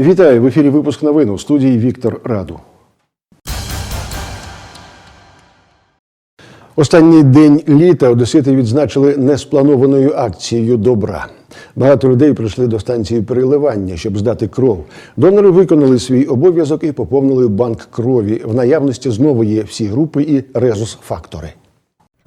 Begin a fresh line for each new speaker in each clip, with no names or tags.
Вітаю в ефірі. Випуск новин у студії Віктор Раду. Останній день літа одесити відзначили неспланованою акцією добра. Багато людей прийшли до станції переливання, щоб здати кров. Донори виконали свій обов'язок і поповнили банк крові. В наявності знову є всі групи і резус-фактори.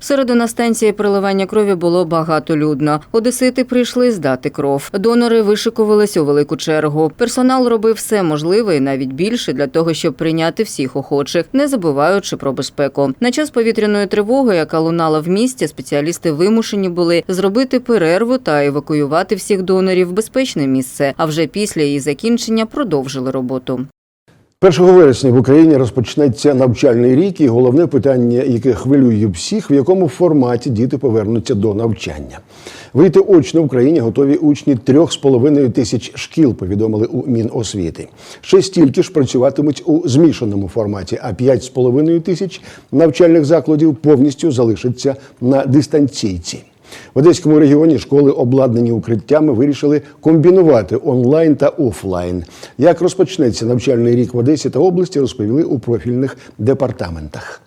Всереду на станції переливання крові було багатолюдно. Одесити прийшли здати кров. Донори вишикувалися у велику чергу. Персонал робив все можливе і навіть більше для того, щоб прийняти всіх охочих, не забуваючи про безпеку. На час повітряної тривоги, яка лунала в місті, спеціалісти вимушені були зробити перерву та евакуювати всіх донорів в безпечне місце. А вже після її закінчення продовжили роботу.
1 вересня в Україні розпочнеться навчальний рік, і головне питання, яке хвилює всіх, в якому форматі діти повернуться до навчання. Вийти очно в Україні готові учні трьох з половиною тисяч шкіл, повідомили у Міносвіти. Ще стільки ж працюватимуть у змішаному форматі, а п'ять з половиною тисяч навчальних закладів повністю залишаться на дистанційці. В Одеському регіоні школи, обладнані укриттями, вирішили комбінувати онлайн та офлайн. Як розпочнеться навчальний рік в Одесі та області, розповіли у профільних департаментах.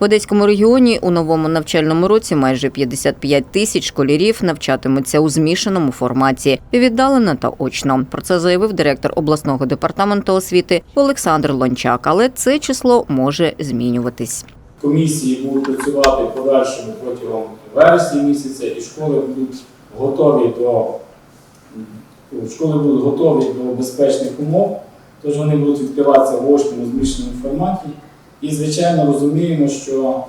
В Одеському регіоні у новому навчальному році майже 55 тисяч школярів навчатимуться у змішаному форматі віддалено та очно. Про це заявив директор обласного департаменту освіти Олександр Лончак. Але це число може змінюватись.
Комісії будуть працювати в подальшому протягом вересня місяця, і школи будуть готові до школи будуть готові до безпечних умов, тож вони будуть відкриватися в очному змішаному форматі. І, звичайно, розуміємо, що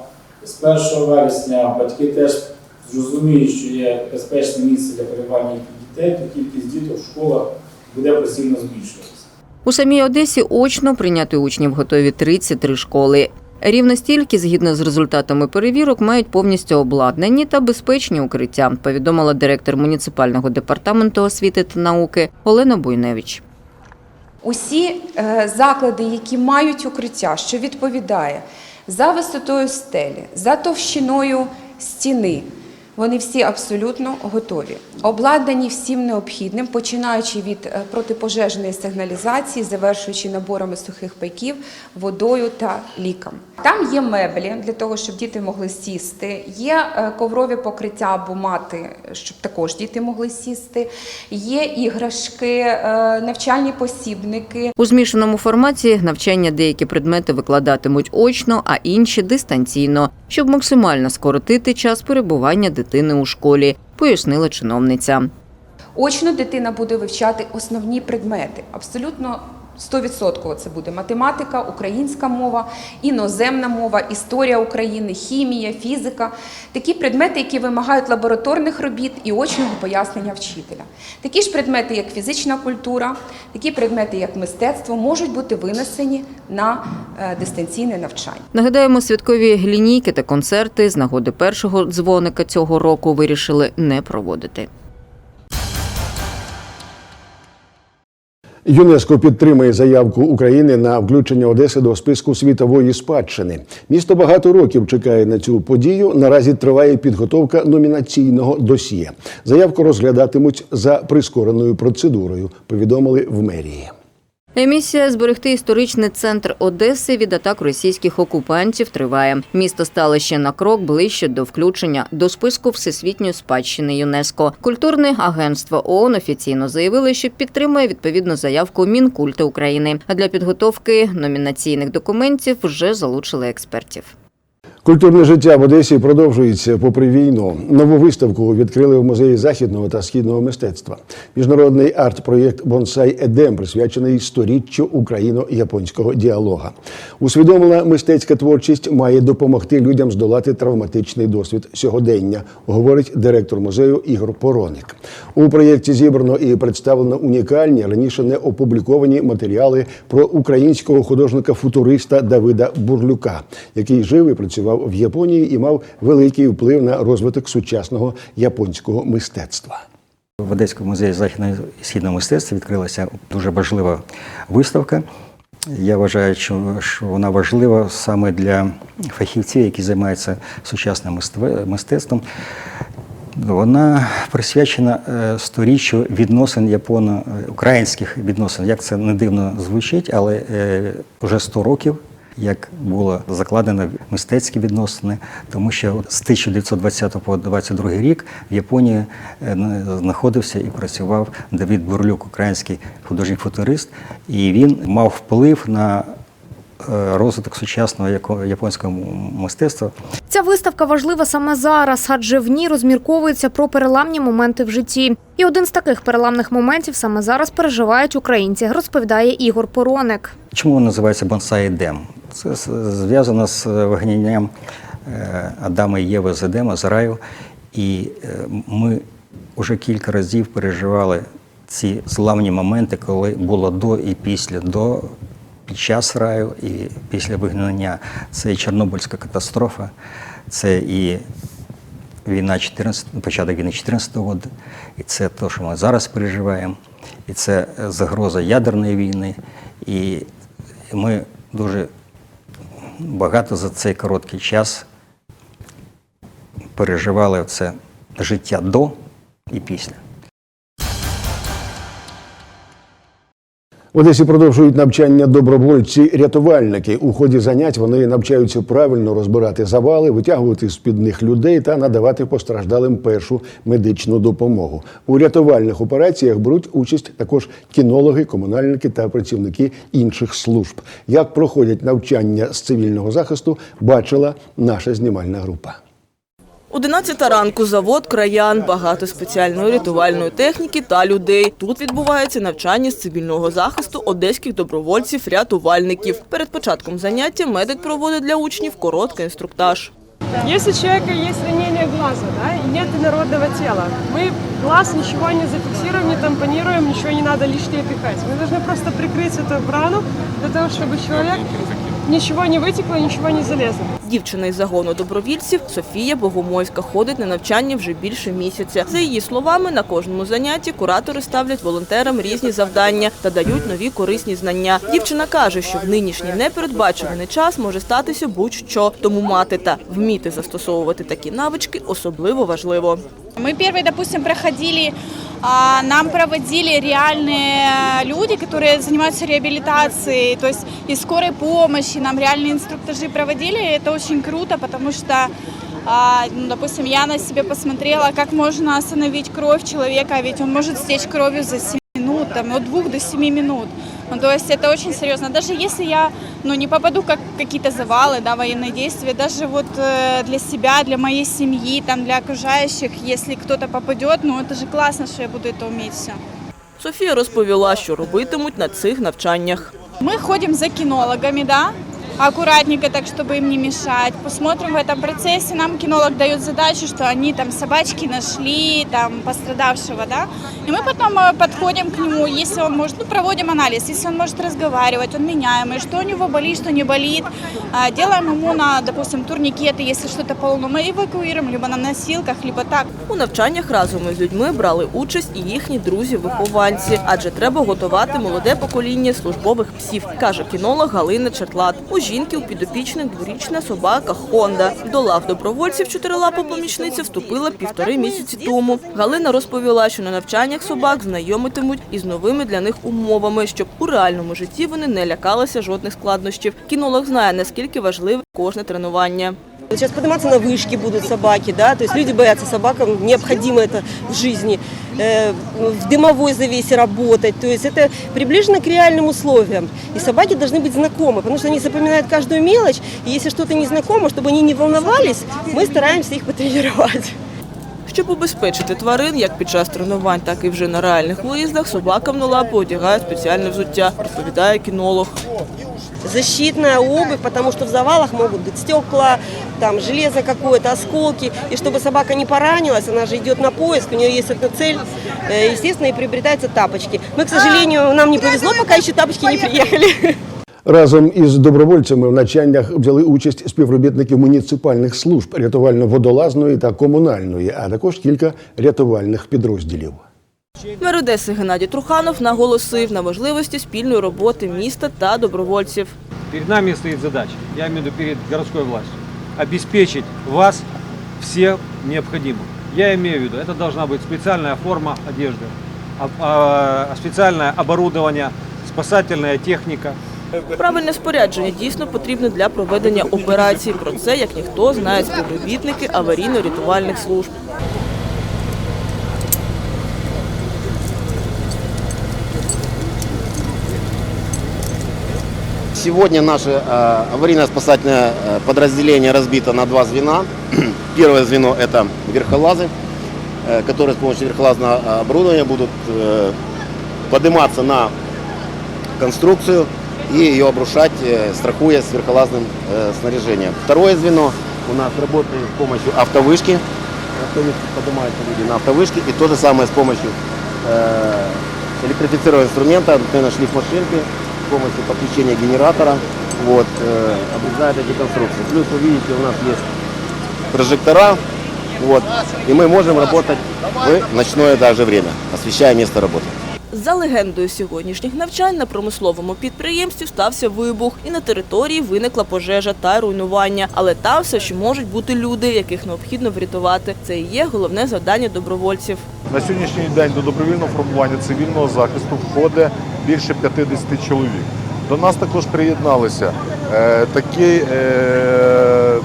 з 1 вересня батьки теж зрозуміють, що є безпечне місце для перебування їхніх дітей, то кількість діток в школах буде постійно збільшуватися.
У самій Одесі очно прийняти учнів готові 33 школи. Рівно стільки, згідно з результатами перевірок, мають повністю обладнані та безпечні укриття, повідомила директор муніципального департаменту освіти та науки Олена Буйневич.
Усі е, заклади, які мають укриття, що відповідає за висотою стелі, за товщиною стіни, вони всі абсолютно готові. Обладнані всім необхідним, починаючи від е, протипожежної сигналізації, завершуючи наборами сухих пайків, водою та лікам. Там є меблі для того, щоб діти могли сісти. Є е, коврові покриття або мати, щоб також діти могли сісти. Є іграшки, е, навчальні посібники.
У змішаному форматі навчання деякі предмети викладатимуть очно, а інші дистанційно, щоб максимально скоротити час перебування дитини у школі, пояснила чиновниця.
Очно дитина буде вивчати основні предмети. Абсолютно 100% це буде математика, українська мова, іноземна мова, історія України, хімія, фізика. Такі предмети, які вимагають лабораторних робіт і очного пояснення вчителя. Такі ж предмети, як фізична культура, такі предмети, як мистецтво, можуть бути винесені на е, дистанційне навчання.
Нагадаємо, святкові лінійки та концерти з нагоди першого дзвоника цього року вирішили не проводити.
ЮНЕСКО підтримує заявку України на включення Одеси до списку світової спадщини. Місто багато років чекає на цю подію. Наразі триває підготовка номінаційного досьє. Заявку розглядатимуть за прискореною процедурою. Повідомили в мерії.
Емісія зберегти історичний центр Одеси від атак російських окупантів триває. Місто стало ще на крок ближче до включення до списку всесвітньої спадщини ЮНЕСКО. Культурне агентство ООН офіційно заявили, що підтримує відповідну заявку Мінкульти України. А для підготовки номінаційних документів вже залучили експертів.
Культурне життя в Одесі продовжується попри війну. Нову виставку відкрили в музеї західного та східного мистецтва. Міжнародний арт-проєкт Бонсай Едем присвячений сторіччю україно-японського діалога. Усвідомлена мистецька творчість має допомогти людям здолати травматичний досвід сьогодення, говорить директор музею Ігор Пороник. У проєкті зібрано і представлено унікальні раніше не опубліковані матеріали про українського художника-футуриста Давида Бурлюка, який жив і працював в Японії і мав великий вплив на розвиток сучасного японського мистецтва.
В Одеському музеї західного східного мистецтва відкрилася дуже важлива виставка. Я вважаю, що вона важлива саме для фахівців, які займаються сучасним мистецтвом. Вона присвячена е, сторіччю відносин японо-українських відносин. Як це не дивно звучить, але е, вже 100 років. Як було закладено мистецькі відносини, тому що з 1920 по 22 рік в Японії е, знаходився і працював Давід Бурлюк, український художній футурист, і він мав вплив на е, розвиток сучасного японського мистецтва.
Ця виставка важлива саме зараз, адже в ній розмірковується про переламні моменти в житті. І один з таких переламних моментів саме зараз переживають українці, розповідає Ігор Пороник.
Чому називається бонсай Едем? Це зв'язано з вигнанням е, Адама і Єви з Едема, з раю. І е, ми вже кілька разів переживали ці зламні моменти, коли було до і після, до під час раю і після вигнання. Це і Чорнобильська катастрофа, це і війна 14, початок війни 14 року, і це те, що ми зараз переживаємо, і це е, загроза ядерної війни. І ми дуже багато за цей короткий час переживали це життя до і після.
Одесі продовжують навчання добровольці-рятувальники. У ході занять вони навчаються правильно розбирати завали, витягувати з-під них людей та надавати постраждалим першу медичну допомогу. У рятувальних операціях беруть участь також кінологи, комунальники та працівники інших служб. Як проходять навчання з цивільного захисту, бачила наша знімальна група.
11 ранку, завод «Краян», багато спеціальної рятувальної техніки та людей. Тут відбувається навчання з цивільного захисту одеських добровольців-рятувальників. Перед початком заняття медик проводить для учнів короткий інструктаж.
Если у человека есть ранение глаза, да, и нет инородного тела, мы глаз ничего не зафиксируем, не тампонируем, ничего не надо лишнее пихать. Мы должны просто прикрыть эту рану для того, чтобы человек ничего не вытекло, ничего не залезло.
Дівчина із загону добровільців Софія Богомольська ходить на навчання вже більше місяця. За її словами, на кожному занятті куратори ставлять волонтерам різні завдання та дають нові корисні знання. Дівчина каже, що в нинішній непередбачуваний час може статися будь-що, тому мати та вміти застосовувати такі навички особливо важливо.
Мы первый, допустим, проходили, а, нам проводили реальные люди, которые занимаются реабилитацией, то есть из скорой помощи, нам реальные инструктажи проводили, и это очень круто, потому что, а, ну, допустим, я на себе посмотрела, как можно остановить кровь человека, ведь он может стечь кровью за 7 минут, там, от 2 до 7 минут. Ну, то есть это очень серьезно. Даже если я ну, не попаду как какие-то завалы, да, военные действия, даже вот э, для себя, для моей семьи, там, для окружающих, если кто-то попадет, ну это же классно, что я буду это уметь все.
Софія розповіла, що робитимуть на цих навчаннях.
Мы ходим за кинологами, да, аккуратненько так, чтобы им не мешать. Посмотрим в этом процессе. Нам кинолог дает задачу, что они там собачки нашли, там пострадавшего, да. И мы потом э, подходим к нему, если он может, ну, проводим анализ, если он может разговаривать, он меняемый, что у него болит, что не болит. А, Делаем ему на, допустим, турникеты, если что-то полно, мы эвакуируем либо на носилках, либо так.
У навчаннях разом із людьми брали участь і їхні друзі-вихованці, адже треба готувати молоде покоління службових псів, каже кінолог Галина Чертлат. Жінки у підопічних дворічна собака Хонда. До лав добровольців чотирилапа помічниця вступила півтори місяці тому. Галина розповіла, що на навчаннях собак знайомитимуть із новими для них умовами, щоб у реальному житті вони не лякалися жодних складнощів. Кінолог знає наскільки важливе кожне тренування.
Сейчас подниматься на вышки будут собаки, да, то есть люди боятся собакам, необходимо это в жизни, Э, в дымовой завесе работать, то есть это приближено к реальным условиям. И собаки должны быть знакомы, потому что они запоминают каждую мелочь, и если что-то не знакомо, чтобы они не волновались, мы стараемся их потренировать.
Щоб убезпечити тварин, як під час тренувань, так і вже на реальних виїздах, собакам на лапу одягають спеціальне взуття, розповідає кінолог.
Защитная обувь, потому что в завалах могут быть стекла, там железо какое-то, осколки. И чтобы собака не поранилась, она же идет на поиск, у нее есть эта цель, э, естественно, и приобретаются тапочки. Мы, к сожалению, нам не повезло, пока еще тапочки не приехали.
Разом із добровольцями в навчаннях взяли участь співробітники муніципальних служб рятувально-водолазної та комунальної, а також кілька рятувальних підрозділів.
Мер Одеси Геннадій Труханов наголосив на важливості спільної роботи міста та добровольців.
Перед нами стоит задача, я имею в виду перед городской властью, обеспечить вас всем необходимым. Я имею в виду, это должна быть специальная форма одежды, а- а, специальное оборудование, спасательная техника.
Правильне спорядження дійсно потрібне для проведення операцій. Про це, як ніхто, знають співробітники аварійно-рятувальних служб.
Сегодня наше э, аварийно-спасательное э, подразделение разбито на два звена. Первое звено – это верхолазы, э, которые с помощью верхолазного оборудования будут подниматься на конструкцию и ее обрушать, страхуя с верхолазным снаряжением. Второе звено у нас работает с помощью автовышки. Поднимаются люди на автовышке. И то же самое с помощью электрифицированного инструмента, например, шлифмашинки, с помощью подключения генератора, вот, э, обрезает эти конструкции. Плюс вы видите, у нас есть прожектора, вот, и мы можем работать в ночное даже время, освещая место работы.
За легендою сьогоднішніх навчань на промисловому підприємстві стався вибух, і на території виникла пожежа та руйнування. Але там все ще можуть бути люди, яких необхідно врятувати. Це і є головне завдання добровольців.
На сьогоднішній день до добровільного формування цивільного захисту входить більше 50 чоловік. До нас також приєдналися е, такі, е,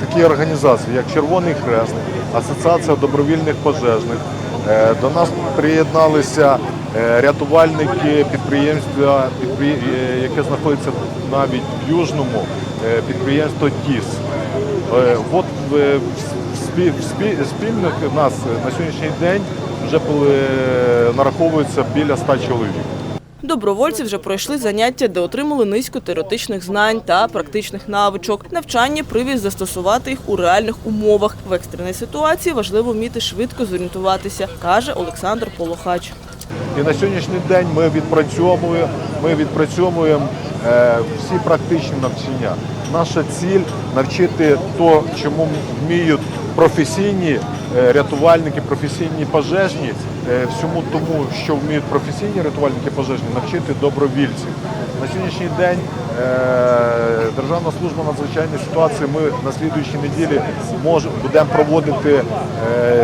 такі організації, як Червоний Хрест, Асоціація добровільних пожежних. Е, до нас приєдналися рятувальники підприємства, е, яке знаходиться навіть в Южному, е, підприємство ТІС. Е, От е, спільних у нас на сьогоднішній день вже е, нараховується біля 100 чоловік.
Добровольці вже пройшли заняття, де отримали низку теоретичних знань та практичних навичок. Навчання привіз застосувати їх у реальних умовах. В екстреній ситуації важливо вміти швидко зорієнтуватися, каже Олександр Полохач.
І на сьогоднішній день ми відпрацьовуємо, ми відпрацьовуємо е, всі практичні навчання. Наша ціль навчити то, чому вміють професійні е, рятувальники, професійні пожежні, е, всьому тому, що вміють професійні рятувальники пожежні, навчити добровільців. На сьогоднішній день Державна служба надзвичайної ситуації ми на слідуючій неділі будемо проводити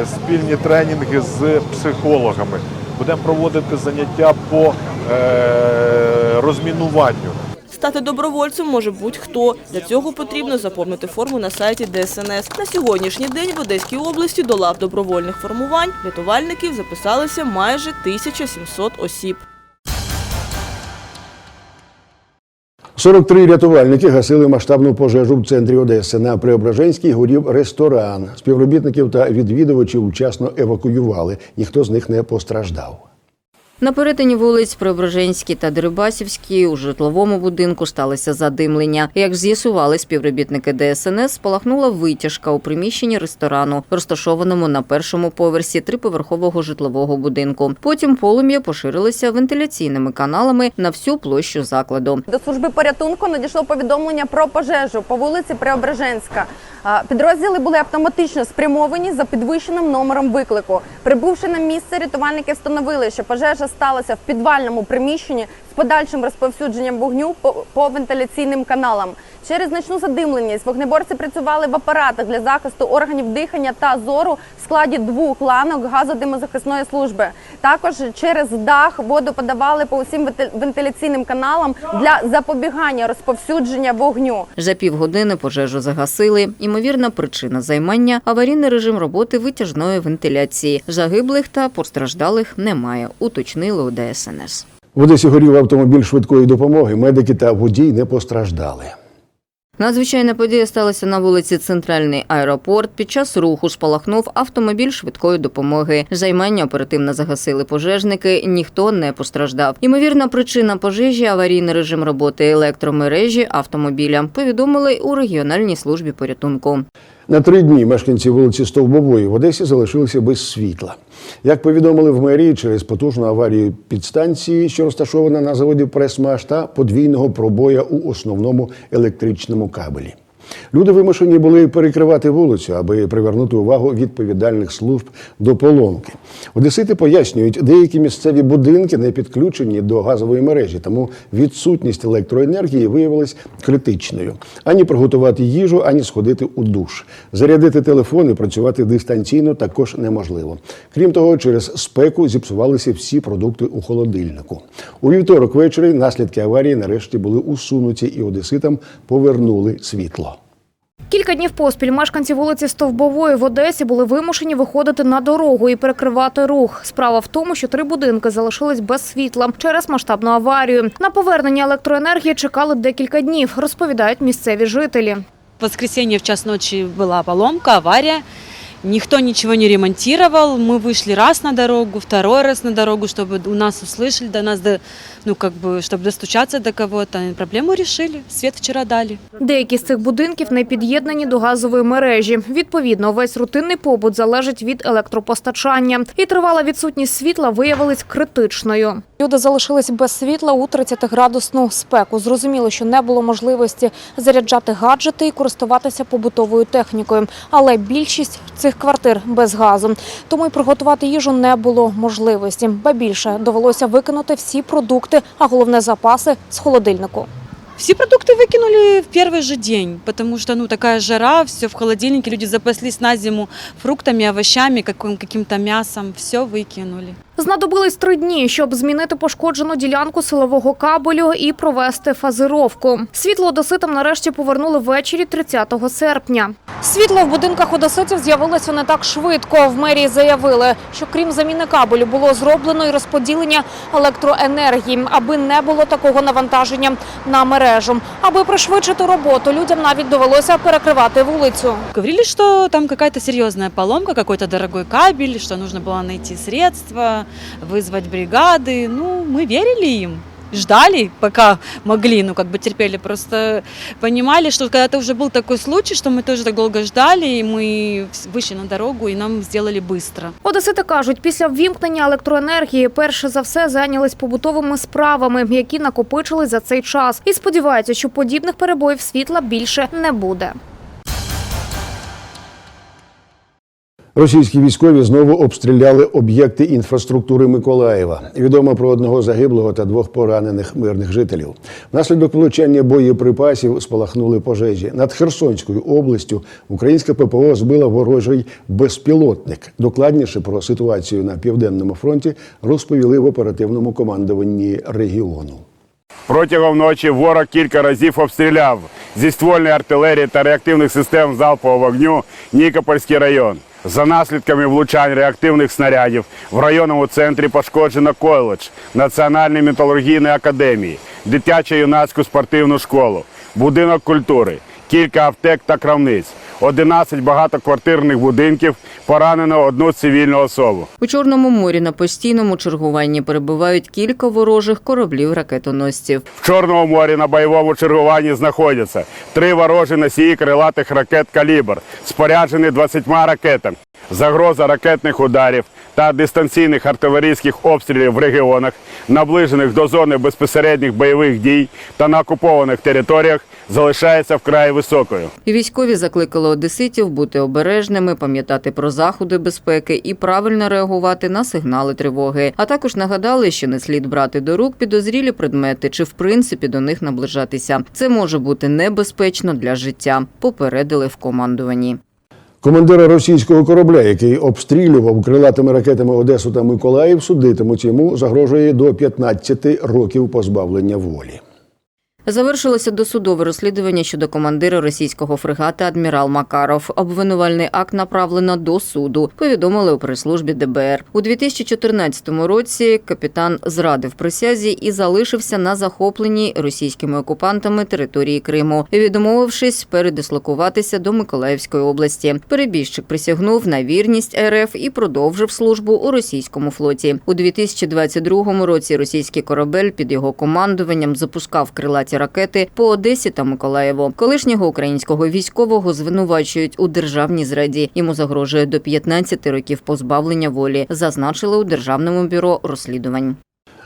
спільні тренінги з психологами. Будемо проводити заняття по е, розмінуванню.
Стати добровольцем може будь-хто. Для цього потрібно заповнити форму на сайті ДСНС. На сьогоднішній день в Одеській області до лав добровольних формувань рятувальників записалися майже 1700 осіб.
43 рятувальники гасили масштабну пожежу в центрі Одеси. На Преображенській горів ресторан. Співробітників та відвідувачів вчасно евакуювали. Ніхто з них не постраждав.
На перетині вулиць Преображенській та Дерибасівській у житловому будинку сталося задимлення. Як з'ясували співробітники ДСНС, спалахнула витяжка у приміщенні ресторану, розташованому на першому поверсі триповерхового житлового будинку. Потім полум'я поширилося вентиляційними каналами на всю площу закладу.
До служби порятунку надійшло повідомлення про пожежу по вулиці Преображенська. Підрозділи були автоматично спрямовані за підвищеним номером виклику. Прибувши на місце, рятувальники встановили, що пожежа сталася в підвальному приміщенні з подальшим розповсюдженням вогню по, вентиляційним каналам. Через значну задимленість вогнеборці працювали в апаратах для захисту органів дихання та зору в складі двох ланок газодимозахисної служби. Також через дах воду подавали по усім венти- вентиляційним каналам для запобігання розповсюдження вогню.
За півгодини пожежу загасили. Імовірна причина займання аварійний режим роботи витяжної вентиляції. Загиблих та постраждалих немає, уточнили у ДСНС.
В Одесі горів автомобіль швидкої допомоги. Медики та водій не постраждали.
Надзвичайна подія сталася на вулиці Центральний аеропорт. Під час руху спалахнув автомобіль швидкої допомоги. Займання оперативно загасили пожежники. Ніхто не постраждав. Ймовірна причина пожежі аварійний режим роботи електромережі автомобіля. Повідомили у регіональній службі порятунку.
На три дні мешканці вулиці Стовбової в Одесі залишилися без світла. Як повідомили в мерії, через потужну аварію підстанції, що розташована на заводі Пресмаш, та подвійного пробоя у основному електричному кабелі. Люди вимушені були перекривати вулицю, аби привернути увагу відповідальних служб до поломки. Одесити пояснюють, деякі місцеві будинки не підключені до газової мережі, тому відсутність електроенергії виявилась критичною. Ані приготувати їжу, ані сходити у душ. Зарядити телефон і працювати дистанційно також неможливо. Крім того, через спеку зіпсувалися всі продукти у холодильнику. У вівторок ввечері наслідки аварії нарешті були усунуті, і одеситам повернули світло.
Кілька днів поспіль мешканці вулиці Стовбової в Одесі були вимушені виходити на дорогу і перекривати рух. Справа в тому, що три будинки залишились без світла через масштабну аварію. На повернення електроенергії чекали декілька днів, розповідають місцеві жителі.
В воскресенье в час ночи была поломка, авария. Никто ничего не ремонтировал. Мы вышли раз на дорогу, второй раз на дорогу, чтобы у нас услышали, до нас, до, ну как бы, чтобы достучаться до кого-то. Проблему решили. Свет вчера дали.
Деякі з цих будинків не під'єднані до газової мережі. Відповідно, весь рутинний побут залежить від електропостачання. І тривала відсутність світла виявилась критичною. Люди залишились без світла у 30-градусну спеку. Зрозуміло, що не було можливості заряджати гаджети і користуватися побутовою технікою. Але більшість цих квартир без газу. Тому й приготувати їжу не було можливості. Ба більше довелося викинути всі продукти, а головне запаси з холодильнику.
Все продукты выкинули в первый же день, потому что ну такая жара, все в холодильнике, люди запаслись на зиму фруктами, овощами, каким- каким-то мясом, все выкинули.
Знадобились три дні, щоб змінити пошкоджену ділянку силового кабелю і провести фазировку. Світло одеситам нарешті повернули ввечері 30 серпня. Світло в будинках одеситів з'явилося не так швидко. В мерії заявили, що крім заміни кабелю було зроблено і розподілення електроенергії, аби не було такого навантаження на мережу. Аби пришвидшити роботу, людям навіть довелося перекривати вулицю.
Говорили, что там какая-то серьезная поломка, какой-то дорогой кабель, что нужно было найти средства, вызвать бригады. Ну, мы верили им. Ждали, пока могли, ну, как бы терпели. Просто понимали, что когда-то уже был такой случай, что мы тоже так долго ждали, и мы вышли на дорогу, и нам сделали быстро.
Одесити кажуть, після ввімкнення електроенергії перше за все зайнялись побутовими справами, які накопичились за цей час, і сподіваються, що подібних перебоїв світла більше не буде.
Російські військові знову обстріляли об'єкти інфраструктури Миколаєва. Відомо про одного загиблого та двох поранених мирних жителів. Внаслідок влучання боєприпасів спалахнули пожежі. Над Херсонською областю українська ППО збила ворожий безпілотник. Докладніше про ситуацію на південному фронті розповіли в оперативному командуванні регіону.
Протягом ночі ворог кілька разів обстріляв зі ствольної артилерії та реактивних систем залпового вогню Нікопольський район. За наслідками влучань реактивних снарядів в районному центрі пошкоджено коледж Національної металургійної академії, дитячо-юнацьку спортивну школу, будинок культури, кілька аптек та крамниць, 11 багатоквартирних будинків, поранено одну цивільну особу.
У Чорному морі на постійному чергуванні перебувають кілька ворожих кораблів ракетоносців.
В Чорному морі на бойовому чергуванні знаходяться три ворожі носії крилатих ракет «Калібр», споряджені 20 ракетами. Загроза ракетних ударів та дистанційних артилерійських обстрілів в регіонах, наближених до зони безпосередніх бойових дій та на окупованих територіях, залишається вкрай високою.
Військові закликали одеситів бути обережними, пам'ятати про заходи безпеки і правильно реагувати на сигнали тривоги. А також нагадали, що не слід брати до рук підозрілі предмети чи в принципі до них наближатися. Це може бути небезпечно для життя. Попередили в командуванні.
Командира російського корабля, який обстрілював крилатими ракетами Одесу та Миколаїв, судитимуть йому загрожує до 15 років позбавлення волі.
Завершилося досудове розслідування щодо командира російського фрегата адмірал Макаров. Обвинувальний акт направлено до суду. Повідомили у прес-службі ДБР. У 2014 році капітан зрадив присязі і залишився на захопленій російськими окупантами території Криму, відмовившись передислокуватися до Миколаївської області. Перебіжчик присягнув на вірність РФ і продовжив службу у російському флоті. У 2022 році російський корабель під його командуванням запускав крилаті ракети по Одесі та Миколаєву. Колишнього українського військового звинувачують у державній зраді. Йому загрожує до 15 років позбавлення волі, зазначили у державному бюро розслідувань.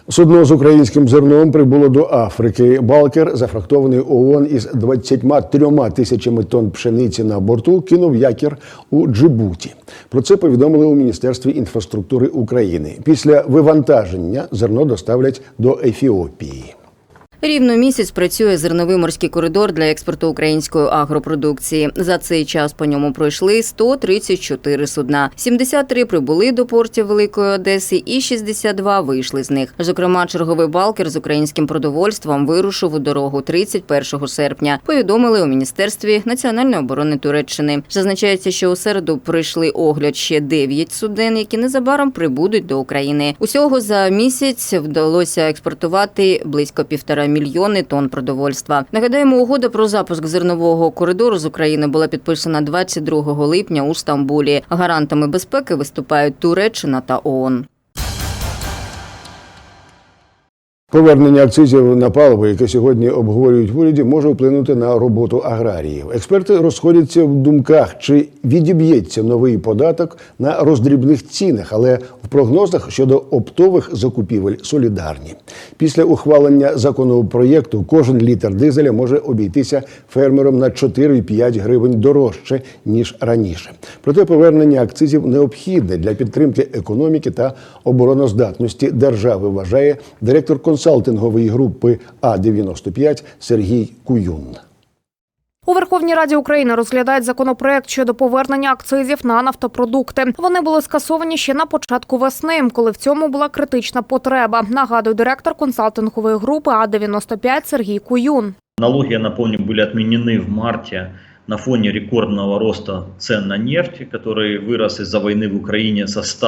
Судно з українським зерном прибуло до Африки. Балкер, зафрахтований ООН із 23 тисячами тонн пшениці на борту, кинув якір у Джибуті. Про це повідомили у Міністерстві інфраструктури України. Після вивантаження зерно доставлять до Ефіопії.
Рівно місяць працює зерновий морський коридор для експорту української агропродукції. За цей час по ньому пройшли 134 судна. 73 прибули до портів Великої Одеси і 62 вийшли з них. Зокрема, черговий балкер з українським продовольством вирушив у дорогу 31 серпня. Повідомили у міністерстві національної оборони Туреччини. Зазначається, що у середу пройшли огляд ще 9 суден, які незабаром прибудуть до України. Усього за місяць вдалося експортувати близько півтора мільйони тонн продовольства. Нагадаємо, угода про запуск зернового коридору з України була підписана 22 липня у Стамбулі. Гарантами безпеки виступають Туреччина та ООН.
Повернення акцизів на паливо, яке сьогодні обговорюють в уряді, може вплинути на роботу аграріїв. Експерти розходяться в думках, чи відіб'ється новий податок на роздрібних цінах, але в прогнозах щодо оптових закупівель солідарні. Після ухвалення законопроєкту кожен літр дизеля може обійтися фермером на 4-5 гривень дорожче ніж раніше. Проте повернення акцизів необхідне для підтримки економіки та обороноздатності держави, вважає директор консалтингової групи А 95 Сергій Куюн.
У Верховній Раді України розглядають законопроект щодо повернення акцизів на нафтопродукти. Вони були скасовані ще на початку весни, коли в цьому була критична потреба. Нагадує директор консалтингової групи А 95 Сергій Куюн.
Налоги, я напомню, были отменены в марте на фоне рекордного роста цен на нефть, который вырос из-за войны в Украине со 100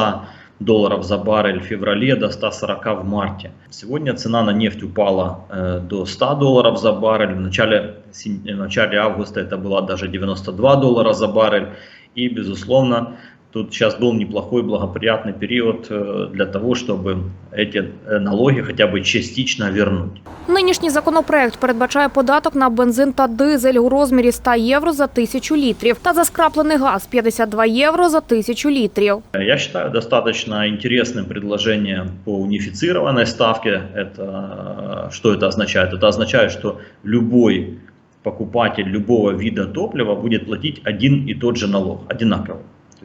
долларов за баррель в феврале до 140 в марте. Сегодня цена на нефть упала э, до 100 долларов за баррель. В начале, в начале августа это было даже 92 доллара за баррель. И, безусловно, тут сейчас был неплохой благоприятный период э, для того, чтобы эти э, налоги хотя бы частично вернуть.
Нинішній законопроект передбачає податок на бензин та дизель у розмірі 100 євро за тисячу літрів та за скраплений газ 52 євро за тисячу літрів.
Я считаю достаточно интересным предложение по унифицированной ставке. Это, что это означает? Это означает, что любой покупатель любого вида топлива будет платить один и тот же налог, одинаково.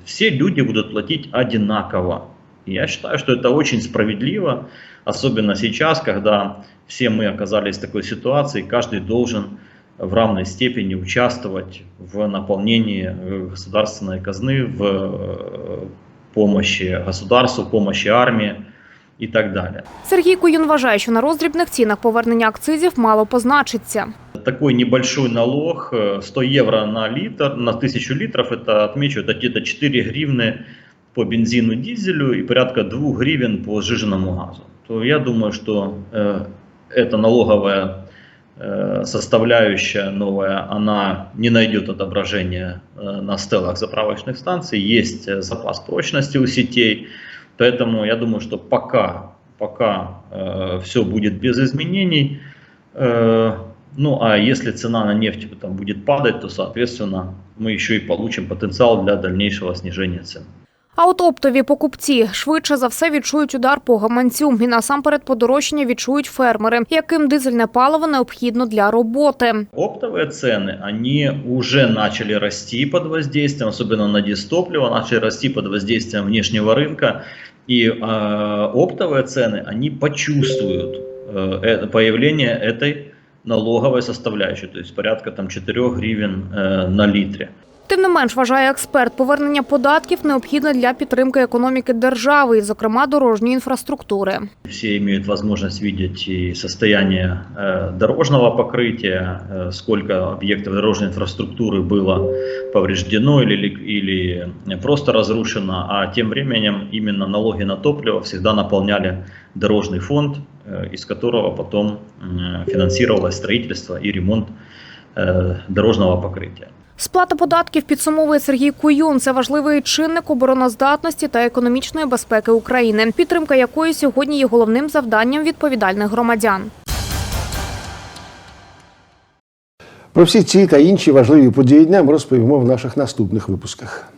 Все люди будут платить одинаково. Я считаю, что это очень справедливо, особенно сейчас, когда все мы оказались в такой ситуации, каждый должен в равной степени участвовать в наполнении э, государственной казны, в э, помощи государству, помощи армии и так далее.
Сергій Куюн вважає, що на роздрібних цінах повернення акцизів мало позначиться.
Такой небольшой налог, э, 100 евро на литр, на 1000 литров, это, отмечу, это где-то 4 гривны по бензину, дизелю и порядка 2 гривен по сжиженному газу. То я думаю, что э, эта налоговая э, составляющая новая, она не найдет отображения э, на стелах заправочных станций. Есть э, запас прочности у сетей. Поэтому я думаю, что пока, пока все будет без изменений, э, ну а если цена на нефть там будет падать, то, соответственно, мы еще и получим потенциал для дальнейшего снижения цен.
А от оптові покупці швидше за все відчують удар по гаманцю. І насамперед подорожчання відчують фермери, яким дизельне паливо необхідно для роботи.
Оптовые цены, они уже начали расти под воздействием, особенно на дистопливо, начали расти под воздействием внешнего рынка. И э, оптовые цены, они почувствуют э, э, появление этой налоговой составляющей, то есть порядка там 4 гривен э, на литре.
Тим не менш, вважає експерт, повернення податків необхідне для підтримки економіки держави, і, зокрема, дорожньої інфраструктури.
Все имеют возможность видеть и состояние э, дорожного покрытия, э, сколько объектов дорожной инфраструктуры было повреждено или, или просто разрушено, а тем временем именно налоги на топливо всегда наполняли дорожный фонд, э, из которого потом э, финансировалось строительство и ремонт э, дорожного покрытия.
Сплата податків підсумовує Сергій Куюн. Це важливий чинник обороноздатності та економічної безпеки України, підтримка якої сьогодні є головним завданням відповідальних громадян.
Про всі ці та інші важливі події дня ми розповімо в наших наступних випусках.